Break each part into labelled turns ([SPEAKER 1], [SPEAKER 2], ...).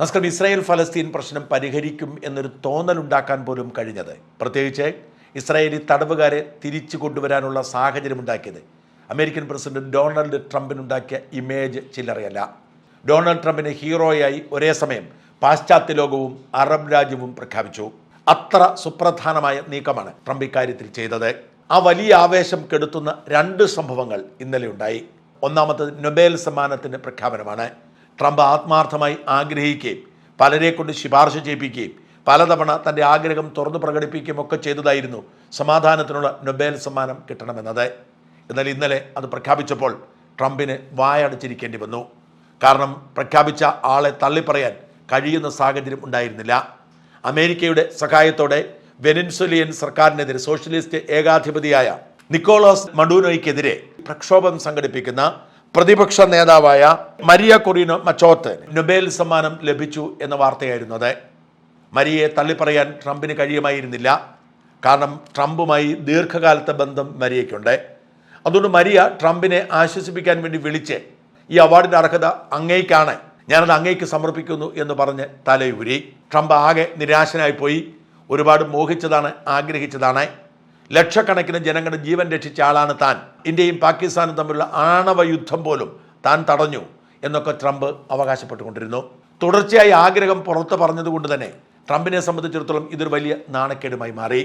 [SPEAKER 1] നമസ്കാരം ഇസ്രായേൽ ഫലസ്തീൻ പ്രശ്നം പരിഹരിക്കും എന്നൊരു തോന്നലുണ്ടാക്കാൻ പോലും കഴിഞ്ഞത്. പ്രത്യേകിച്ച് ഇസ്രായേലി തടവുകാരെ തിരിച്ചു കൊണ്ടുവരാനുള്ള സാഹചര്യമുണ്ടാക്കിയത്. അമേരിക്കൻ പ്രസിഡന്റ് ഡൊണാൾഡ് ട്രംപിനുണ്ടാക്കിയ ഇമേജ് ചില്ലറയല്ല. ഡൊണാൾഡ് ട്രംപിനെ ഹീറോയായി ഒരേ സമയം പാശ്ചാത്യ ലോകവും അറബ് രാജ്യവും പ്രഖ്യാപിച്ചു. അത്ര സുപ്രധാനമായ നീക്കമാണ് ട്രംപ് ഇക്കാര്യത്തിൽ ചെയ്തത്. ആ വലിയ ആവേശം കെടുത്തുന്ന രണ്ട് സംഭവങ്ങൾ ഇന്നലെ ഉണ്ടായി ഒന്നാമത്തത് നൊബേൽ സമ്മാനത്തിന്റെ പ്രഖ്യാപനമാണ്. ട്രംപ് ആത്മാർത്ഥമായി ആഗ്രഹിക്കുകയും പലരെ കൊണ്ട് ശുപാർശ ചെയ്യിപ്പിക്കുകയും പലതവണ തന്റെ ആഗ്രഹം തുറന്നു പ്രകടിപ്പിക്കുകയും ഒക്കെ ചെയ്തതായിരുന്നു സമാധാനത്തിനുള്ള നൊബേൽ സമ്മാനം കിട്ടണമെന്നത്. എന്നാൽ ഇന്നലെ അത് പ്രഖ്യാപിച്ചപ്പോൾ ട്രംപിന് വായടച്ചിരിക്കേണ്ടി വന്നു. കാരണം പ്രഖ്യാപിച്ച ആളെ തള്ളിപ്പറയാൻ കഴിയുന്ന സാഹചര്യം ഉണ്ടായിരുന്നില്ല. അമേരിക്കയുടെ സഹായത്തോടെ വെനിൻസുലിയൻ സർക്കാരിനെതിരെ സോഷ്യലിസ്റ്റ് ഏകാധിപതിയായ നിക്കോളാസ് മഡൂനോയ്ക്കെതിരെ പ്രക്ഷോഭം സംഘടിപ്പിക്കുന്ന പ്രതിപക്ഷ നേതാവായ മരിയ കൊറീനോ മച്ചോത്ത് നൊബേൽ സമ്മാനം ലഭിച്ചു എന്ന വാർത്തയായിരുന്നു അത്. മരിയയെ തള്ളിപ്പറയാൻ ട്രംപിന് കഴിയുമായിരുന്നില്ല. കാരണം ട്രംപുമായി ദീർഘകാലത്തെ ബന്ധം മരിയയ്ക്കുണ്ട്. അതുകൊണ്ട് മരിയ ട്രംപിനെ ആശ്വസിപ്പിക്കാൻ വേണ്ടി വിളിച്ച് ഈ അവാർഡിന്റെ അർഹത അങ്ങേക്കാണ്. ഞാനത് അങ്ങേക്ക് സമർപ്പിക്കുന്നു എന്ന് പറഞ്ഞ് തലയൂരി ട്രംപ് ആകെ നിരാശനായി പോയി. ഒരുപാട് മോഹിച്ചതാണ് ആഗ്രഹിച്ചതാണ്. ലക്ഷക്കണക്കിന് ജനങ്ങളുടെ ജീവൻ രക്ഷിച്ച ആളാണ് താൻ. ഇന്ത്യയും പാകിസ്ഥാനും തമ്മിലുള്ള ആണവ യുദ്ധം പോലും താൻ തടഞ്ഞു എന്നൊക്കെ ട്രംപ് അവകാശപ്പെട്ടുകൊണ്ടിരുന്നു. തുടർച്ചയായി ആഗ്രഹം പുറത്ത് പറഞ്ഞതുകൊണ്ട് തന്നെ ട്രംപിനെ സംബന്ധിച്ചിടത്തോളം ഇതൊരു വലിയ നാണക്കേടുമായി മാറി.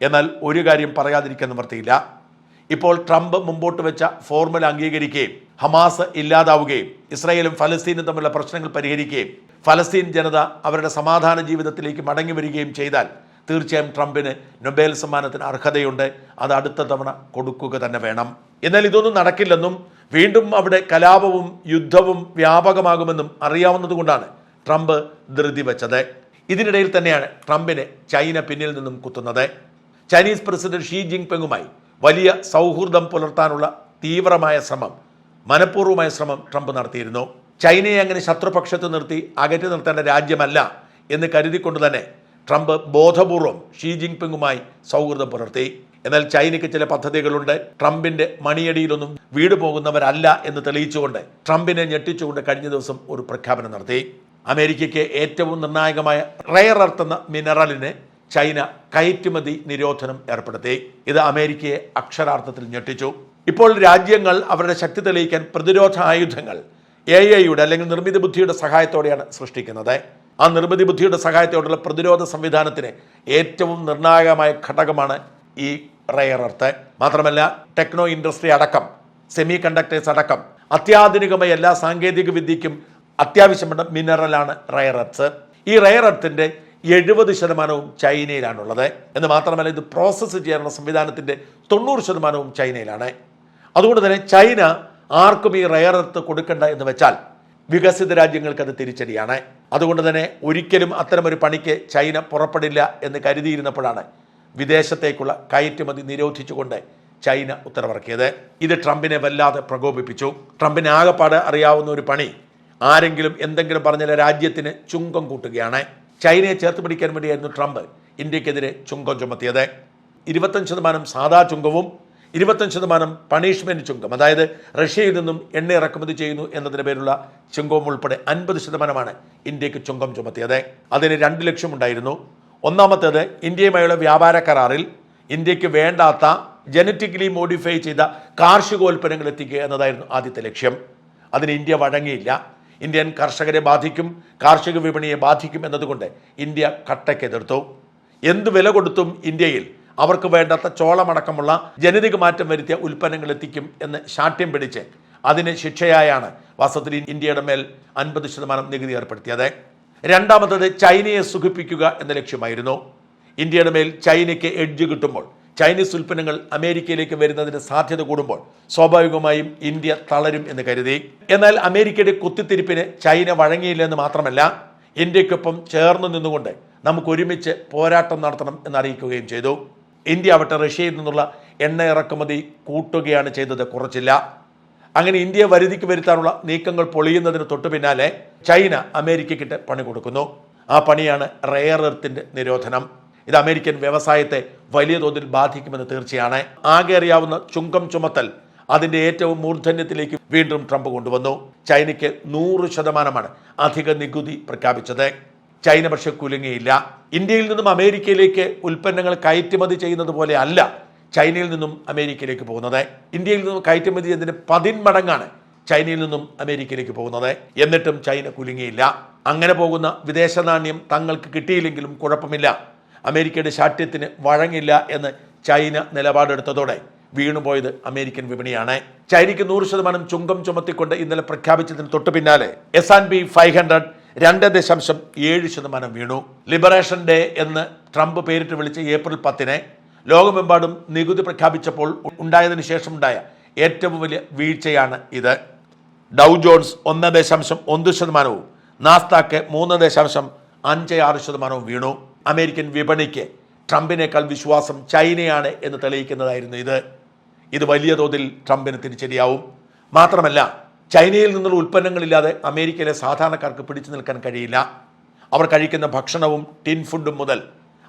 [SPEAKER 1] എന്നാൽ ഒരു കാര്യം പറയാതിരിക്കാൻ നിവർത്തിയില്ല ഇപ്പോൾ ട്രംപ് മുമ്പോട്ട് വെച്ച ഫോർമുല അംഗീകരിക്കുകയും ഹമാസ് ഇല്ലാതാവുകയും ഇസ്രായേലും ഫലസ്തീനും തമ്മിലുള്ള പ്രശ്നങ്ങൾ പരിഹരിക്കുകയും ഫലസ്തീൻ ജനത അവരുടെ സമാധാന ജീവിതത്തിലേക്ക് മടങ്ങി വരികയും ചെയ്താൽ തീർച്ചയായും ട്രംപിന് നൊബേൽ സമ്മാനത്തിന് അർഹതയുണ്ട്. അത് അടുത്ത തവണ കൊടുക്കുക തന്നെ വേണം. എന്നാൽ ഇതൊന്നും നടക്കില്ലെന്നും വീണ്ടും അവിടെ കലാപവും യുദ്ധവും വ്യാപകമാകുമെന്നും അറിയാവുന്നതുകൊണ്ടാണ് ട്രംപ് ധൃതി വെച്ചത്. ഇതിനിടയിൽ തന്നെയാണ് ട്രംപിനെ ചൈന പിന്നിൽ നിന്നും കുത്തുന്നത്. ചൈനീസ് പ്രസിഡന്റ് ഷീ ജിങ് പെങ്ങുമായി വലിയ സൗഹൃദം പുലർത്താനുള്ള തീവ്രമായ ശ്രമം മനഃപൂർവമായ ശ്രമം ട്രംപ് നടത്തിയിരുന്നു. ചൈനയെ അങ്ങനെ ശത്രുപക്ഷത്ത് നിർത്തി അകറ്റി നിർത്തേണ്ട രാജ്യമല്ല എന്ന് കരുതിക്കൊണ്ട് തന്നെ ട്രംപ് ബോധപൂർവം ഷീ ജിൻപിങ്ങുമായി സൗഹൃദം പുലർത്തി. എന്നാൽ ചൈനയ്ക്ക് ചില പദ്ധതികളുണ്ട്. ട്രംപിന്റെ മണിയടിയിലൊന്നും വീട് പോകുന്നവരല്ല എന്ന് തെളിയിച്ചുകൊണ്ട് ട്രംപിനെ ഞെട്ടിച്ചുകൊണ്ട് കഴിഞ്ഞ ദിവസം ഒരു പ്രഖ്യാപനം നടത്തി. അമേരിക്കയ്ക്ക് ഏറ്റവും നിർണായകമായ റെയർ എർത്ത് എന്ന മിനറലിന് ചൈന കയറ്റുമതി നിരോധനം ഏർപ്പെടുത്തി. ഇത് അമേരിക്കയെ അക്ഷരാർത്ഥത്തിൽ ഞെട്ടിച്ചു. ഇപ്പോൾ രാജ്യങ്ങൾ അവരുടെ ശക്തി തെളിയിക്കാൻ പ്രതിരോധ ആയുധങ്ങൾ എ ഐയുടെ അല്ലെങ്കിൽ നിർമ്മിത ബുദ്ധിയുടെ സഹായത്തോടെയാണ് സൃഷ്ടിക്കുന്നത്. ആ നിർമ്മിതി ബുദ്ധിയുടെ സഹായത്തോടുള്ള പ്രതിരോധ സംവിധാനത്തിന് ഏറ്റവും നിർണായകമായ ഘടകമാണ് ഈ റയർ എർത്ത്. മാത്രമല്ല ടെക്നോ ഇൻഡസ്ട്രി അടക്കം സെമി കണ്ടക്ടേഴ്സ് അടക്കം അത്യാധുനികമായ എല്ലാ സാങ്കേതിക വിദ്യയ്ക്കും അത്യാവശ്യമുള്ള മിനറലാണ് റയർ എർത്ത്സ് ഈ റയർ എർത്തിന്റെ എഴുപത് ശതമാനവും ചൈനയിലാണുള്ളത്. എന്ന് മാത്രമല്ല ഇത് പ്രോസസ്സ് ചെയ്യാനുള്ള സംവിധാനത്തിന്റെ തൊണ്ണൂറ് ശതമാനവും ചൈനയിലാണ്. അതുകൊണ്ട് തന്നെ ചൈന ആർക്കും ഈ റയർ എർത്ത് കൊടുക്കണ്ട എന്ന് വെച്ചാൽ വികസിത രാജ്യങ്ങൾക്ക് അത് തിരിച്ചടിയാണ്. അതുകൊണ്ട് തന്നെ ഒരിക്കലും അത്തരമൊരു പണിക്ക് ചൈന പുറപ്പെടില്ല എന്ന് കരുതിയിരുന്നപ്പോഴാണ് വിദേശത്തേക്കുള്ള കയറ്റുമതി നിരോധിച്ചുകൊണ്ട് ചൈന ഉത്തരവിറക്കിയത്. ഇത് ട്രംപിനെ വല്ലാതെ പ്രകോപിപ്പിച്ചു. ട്രംപിന് ആകെപ്പാട് അറിയാവുന്ന ഒരു പണി. ആരെങ്കിലും എന്തെങ്കിലും പറഞ്ഞാൽ രാജ്യത്തിന് ചുങ്കം കൂട്ടുകയാണ്. ചൈനയെ ചേർത്ത് പിടിക്കാൻ വേണ്ടിയായിരുന്നു ട്രംപ് ഇന്ത്യക്കെതിരെ ചുങ്കം ചുമത്തിയത്. ഇരുപത്തഞ്ച് ശതമാനം സാധാ ചുങ്കവും ഇരുപത്തഞ്ച് ശതമാനം പണിഷ്മെന്റ് ചുങ്കം. അതായത് റഷ്യയിൽ നിന്നും എണ്ണ ഇറക്കുമതി ചെയ്യുന്നു എന്നതിന് പേരുള്ള ചുങ്കവും ഉൾപ്പെടെ അൻപത് ശതമാനമാണ് ഇന്ത്യയ്ക്ക് ചുങ്കം ചുമത്തിയത്. അതിന് രണ്ട് ലക്ഷം ഉണ്ടായിരുന്നു. ഒന്നാമത്തേത് ഇന്ത്യയുമായുള്ള വ്യാപാര കരാറിൽ ഇന്ത്യയ്ക്ക് വേണ്ടാത്ത ജനറ്റിക്കലി മോഡിഫൈ ചെയ്ത കാർഷികോൽപ്പന്നങ്ങൾ എത്തിക്കുക എന്നതായിരുന്നു ആദ്യത്തെ ലക്ഷ്യം. അതിന് ഇന്ത്യ വഴങ്ങിയില്ല. ഇന്ത്യൻ കർഷകരെ ബാധിക്കും കാർഷിക വിപണിയെ ബാധിക്കും എന്നതുകൊണ്ട് ഇന്ത്യ കട്ടയ്ക്ക് എതിർത്തു. എന്ത് വില കൊടുത്തും ഇന്ത്യയിൽ അവർക്ക് വേണ്ടാത്ത ചോളമടക്കമുള്ള ജനിതക മാറ്റം വരുത്തിയ ഉൽപ്പന്നങ്ങൾ എത്തിക്കും എന്ന് ശാഠ്യം പിടിച്ച് അതിന് ശിക്ഷയായാണ് വാസ്തവത്തിൽ ഇന്ത്യയുടെ മേൽ അൻപത് ശതമാനം നികുതി ഏർപ്പെടുത്തിയത്. രണ്ടാമത്തത് ചൈനയെ സുഖിപ്പിക്കുക എന്ന ലക്ഷ്യമായിരുന്നു. ഇന്ത്യയുടെ മേൽ ചൈനയ്ക്ക് എഡ്ജ് കിട്ടുമ്പോൾ ചൈനീസ് ഉൽപ്പന്നങ്ങൾ അമേരിക്കയിലേക്ക് വരുന്നതിന് സാധ്യത കൂടുമ്പോൾ സ്വാഭാവികമായും ഇന്ത്യ തളരും എന്ന് കരുതി. എന്നാൽ അമേരിക്കയുടെ കുത്തിത്തിരിപ്പിന് ചൈന വഴങ്ങിയില്ലെന്ന് മാത്രമല്ല ഇന്ത്യക്കൊപ്പം ചേർന്ന് നിന്നുകൊണ്ട് നമുക്ക് ഒരുമിച്ച് പോരാട്ടം നടത്തണം എന്നറിയിക്കുകയും ചെയ്തു. ഇന്ത്യ ആവട്ടെ റഷ്യയിൽ നിന്നുള്ള എണ്ണ ഇറക്കുമതി കൂട്ടുകയാണ് ചെയ്തത്. കുറച്ചില്ല. അങ്ങനെ ഇന്ത്യയെ വരുതിക്ക് വരുത്താനുള്ള നീക്കങ്ങൾ പൊളിയുന്നതിന് തൊട്ടു പിന്നാലെ ചൈന അമേരിക്കയ്ക്കിട്ട് പണി കൊടുക്കുന്നു. ആ പണിയാണ് റെയർ എർത്തിന്റെ നിരോധനം. ഇത് അമേരിക്കൻ വ്യവസായത്തെ വലിയ തോതിൽ ബാധിക്കുമെന്ന് തീർച്ചയാണ്. ആകെ അറിയാവുന്ന ചുങ്കം ചുമത്തൽ അതിന്റെ ഏറ്റവും മൂർധന്യത്തിലേക്ക് വീണ്ടും ട്രംപ് കൊണ്ടുവന്നു. ചൈനയ്ക്ക് നൂറ് ശതമാനമാണ് അധിക നികുതി പ്രഖ്യാപിച്ചത്. ചൈന പക്ഷെ കുലുങ്ങിയില്ല. ഇന്ത്യയിൽ നിന്നും അമേരിക്കയിലേക്ക് ഉൽപ്പന്നങ്ങൾ കയറ്റുമതി ചെയ്യുന്നത് പോലെ അല്ല ചൈനയിൽ നിന്നും അമേരിക്കയിലേക്ക് പോകുന്നത്. ഇന്ത്യയിൽ നിന്നും കയറ്റുമതി ചെയ്തതിന് പതിന്മടങ്ങാണ് ചൈനയിൽ നിന്നും അമേരിക്കയിലേക്ക് പോകുന്നത്. എന്നിട്ടും ചൈന കുലുങ്ങിയില്ല. അങ്ങനെ പോകുന്ന വിദേശ നാണ്യം തങ്ങൾക്ക് കിട്ടിയില്ലെങ്കിലും കുഴപ്പമില്ല. അമേരിക്കയുടെ ശാഠ്യത്തിന് വഴങ്ങില്ല എന്ന് ചൈന നിലപാടെടുത്തതോടെ വീണുപോയത് അമേരിക്കൻ വിപണിയാണ്. ചൈനയ്ക്ക് നൂറ് ശതമാനം ചുങ്കം ചുമത്തിക്കൊണ്ട് ഇന്നലെ പ്രഖ്യാപിച്ചതിന് തൊട്ടു പിന്നാലെ S and P five hundred രണ്ട് ദശാംശം ഏഴ് ശതമാനം വീണു. ലിബറേഷൻ ഡേ എന്ന് ട്രംപ് പേരിട്ട് വിളിച്ച ഏപ്രിൽ പത്തിന് ലോകമെമ്പാടും നികുതി പ്രഖ്യാപിച്ചപ്പോൾ ഉണ്ടായതിനു ശേഷമുണ്ടായ ഏറ്റവും വലിയ വീഴ്ചയാണ് ഇത്. ഡൗ ജോൺസ് ഒന്ന് ദശാംശം ഒന്ന് ശതമാനവും നാസ്താക്ക് മൂന്ന് ദശാംശം അഞ്ച് ആറ് ശതമാനവും വീണു. അമേരിക്കൻ വിപണിക്ക് ട്രംപിനേക്കാൾ വിശ്വാസം ചൈനയാണ് എന്ന് തെളിയിക്കുന്നതായിരുന്നു ഇത്. ഇത് വലിയ തോതിൽ ട്രംപിന് തിരിച്ചടിയാവും. മാത്രമല്ല ചൈനയിൽ നിന്നുള്ള ഉൽപ്പന്നങ്ങളില്ലാതെ അമേരിക്കയിലെ സാധാരണക്കാർക്ക് പിടിച്ചു നിൽക്കാൻ കഴിയില്ല. അവർ കഴിക്കുന്ന ഭക്ഷണവും ടിൻ ഫുഡും മുതൽ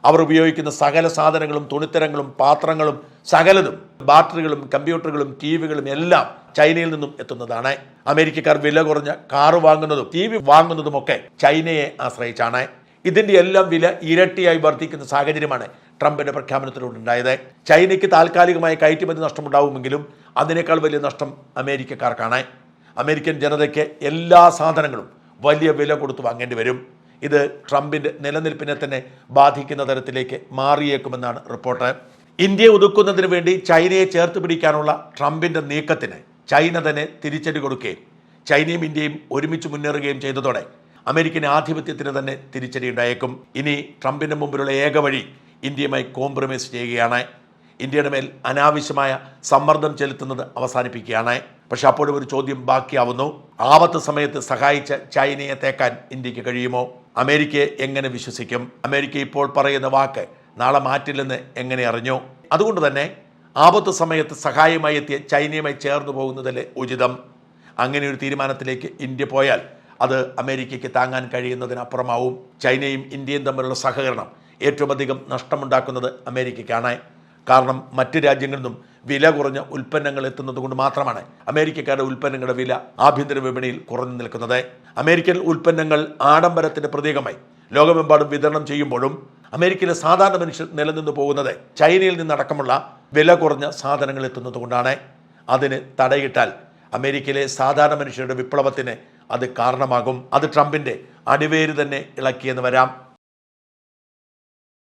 [SPEAKER 1] അവർ ഉപയോഗിക്കുന്ന സകല സാധനങ്ങളും തുണിത്തരങ്ങളും പാത്രങ്ങളും സകലതും ബാറ്ററികളും കമ്പ്യൂട്ടറുകളും ടി വികളും എല്ലാം ചൈനയിൽ നിന്നും എത്തുന്നതാണ്. അമേരിക്കക്കാർ വില കുറഞ്ഞ കാറ് വാങ്ങുന്നതും ടി വി വാങ്ങുന്നതുമൊക്കെ ചൈനയെ ആശ്രയിച്ചാണ്. ഇതിന്റെ എല്ലാം വില ഇരട്ടിയായി വർദ്ധിക്കുന്ന സാഹചര്യമാണ് ട്രംപിന്റെ പ്രഖ്യാപനത്തിലൂടെ ഉണ്ടായത് ചൈനയ്ക്ക് താൽക്കാലികമായ കയറ്റുമതി നഷ്ടമുണ്ടാവുമെങ്കിലും അതിനേക്കാൾ വലിയ നഷ്ടം അമേരിക്കക്കാർക്കാണ്. അമേരിക്കൻ ജനതയ്ക്ക് എല്ലാ സാധനങ്ങളും വലിയ വില കൊടുത്ത് വാങ്ങേണ്ടി വരും. ഇത് ട്രംപിന്റെ നിലനിൽപ്പിനെ തന്നെ ബാധിക്കുന്ന തരത്തിലേക്ക് മാറിയേക്കുമെന്നാണ് റിപ്പോർട്ട്. ഇന്ത്യയെ ഒതുക്കുന്നതിന് വേണ്ടി ചൈനയെ ചേർത്ത് പിടിക്കാനുള്ള ട്രംപിന്റെ നീക്കത്തിന് ചൈന തന്നെ തിരിച്ചടി കൊടുക്കുകയും ചൈനയും ഇന്ത്യയും ഒരുമിച്ച് മുന്നേറുകയും ചെയ്തതോടെ അമേരിക്കൻ ആധിപത്യത്തിന് തന്നെ തിരിച്ചടി ഉണ്ടായേക്കും. ഇനി ട്രംപിന്റെ മുമ്പിലുള്ള ഏക വഴി ഇന്ത്യയുമായി കോംപ്രമൈസ് ചെയ്യുകയാണ്. ഇന്ത്യയുടെ മേൽ അനാവശ്യമായ സമ്മർദ്ദം ചെലുത്തുന്നത് അവസാനിപ്പിക്കുകയാണ്. പക്ഷെ അപ്പോഴും ഒരു ചോദ്യം ബാക്കിയാവുന്നു. ആപത്ത് സമയത്ത് സഹായിച്ച ചൈനയെ തേക്കാൻ ഇന്ത്യയ്ക്ക് കഴിയുമോ? അമേരിക്കയെ എങ്ങനെ വിശ്വസിക്കും? അമേരിക്ക ഇപ്പോൾ പറയുന്ന വാക്ക് നാളെ മാറ്റില്ലെന്ന് എങ്ങനെ അറിഞ്ഞു? അതുകൊണ്ട് തന്നെ ആപത്ത് സമയത്ത് സഹായമായി എത്തിയ ചൈനയുമായി ചേർന്ന് പോകുന്നതല്ലേ ഉചിതം? അങ്ങനെ ഒരു തീരുമാനത്തിലേക്ക് ഇന്ത്യ പോയാൽ അത് അമേരിക്കയ്ക്ക് താങ്ങാൻ കഴിയുന്നതിനപ്പുറമാവും. ചൈനയും ഇന്ത്യയും തമ്മിലുള്ള സഹകരണം ഏറ്റവും അധികം നഷ്ടമുണ്ടാക്കുന്നത് അമേരിക്കയ്ക്കാണ്. കാരണം മറ്റ് രാജ്യങ്ങളിൽ നിന്നും വില കുറഞ്ഞ ഉൽപ്പന്നങ്ങൾ എത്തുന്നത് കൊണ്ട് മാത്രമാണ് അമേരിക്കക്കാരുടെ ഉൽപ്പന്നങ്ങളുടെ വില ആഭ്യന്തര വിപണിയിൽ കുറഞ്ഞു നിൽക്കുന്നത്. അമേരിക്കൻ ഉൽപ്പന്നങ്ങൾ ആഡംബരത്തിന്റെ പ്രതീകമായി ലോകമെമ്പാടും വിതരണം ചെയ്യുമ്പോഴും അമേരിക്കയിലെ സാധാരണ മനുഷ്യർ നിലനിന്ന് പോകുന്നത് ചൈനയിൽ നിന്നടക്കമുള്ള വില കുറഞ്ഞ സാധനങ്ങൾ എത്തുന്നത് കൊണ്ടാണ്. അതിന് തടയിട്ടാൽ അമേരിക്കയിലെ സാധാരണ മനുഷ്യരുടെ വിപ്ലവത്തിന് അത് കാരണമാകും. അത് ട്രംപിന്റെ അടിവേര് തന്നെ ഇളക്കിയെന്ന് വരാം.